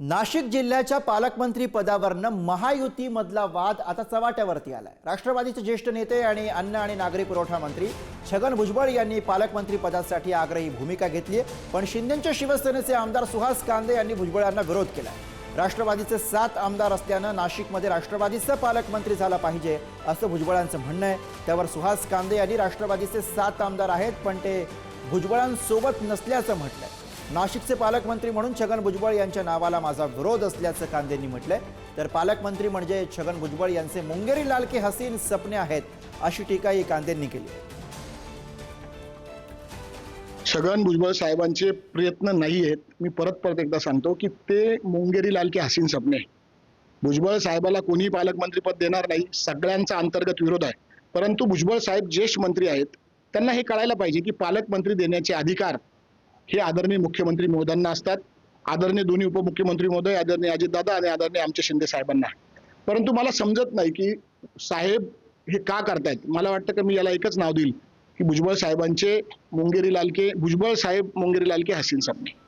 नाशिक जिल्ह्याच्या पालकमंत्री पदावरनं महायुतीमधला वाद आता चव्हाट्यावरती आलाय. राष्ट्रवादीचे ज्येष्ठ नेते आणि अन्न आणि नागरी पुरवठा मंत्री छगन भुजबळ यांनी पालकमंत्री पदासाठी आग्रही भूमिका घेतली पण शिंदेच्या शिवसेनेचे आमदार सुहास कांदे यांनी भुजबळांना विरोध केला राष्ट्रवादीचे सात आमदार असल्यानं नाशिकमध्ये राष्ट्रवादीचा पालकमंत्री झाला पाहिजे असं भुजबळांचं म्हणणं आहे. त्यावर सुहास कांदे यांनी राष्ट्रवादीचे सात आमदार आहेत पण ते भुजबळांसोबत नसल्याचं म्हटलंय. नाशिकचे पालकमंत्री म्हणून छगन भुजबळ यांच्या नावाला माझा विरोध असल्याचं कांदेंनी म्हटलंय. तर पालकमंत्री म्हणजे छगन भुजबळ यांचे मुंगेरी लाल के हसीन सपने आहेत अशी टीकाही कांदेंनी केली. छगन भुजबळ साहेबांचे प्रयत्न नाही आहेत. मी परत परत एकदा सांगतो की ते मुंगेरी लाल के हसीन सपने आहे. भुजबळ साहेबाला कोणी पालकमंत्री पद देणार नाही सगळ्यांचा अंतर्गत विरोध आहे. परंतु भुजबळ साहेब ज्येष्ठ मंत्री आहेत त्यांना हे कळायला पाहिजे की पालकमंत्री देण्याचे अधिकार हे आदरणीय मुख्यमंत्री महोदयांना असतात. आदरणीय दोन्ही उपमुख्यमंत्री महोदय आदरणीय अजितदादा आणि आदरणीय आमच्या शिंदे साहेबांना. परंतु मला समजत नाही की साहेब हे का करतायत? मला वाटतं की मी याला एकच नाव देईल की भुजबळ साहेबांचे मुंगेरी लालके भुजबळ साहेब मुंगेरी लालके हसीन सपने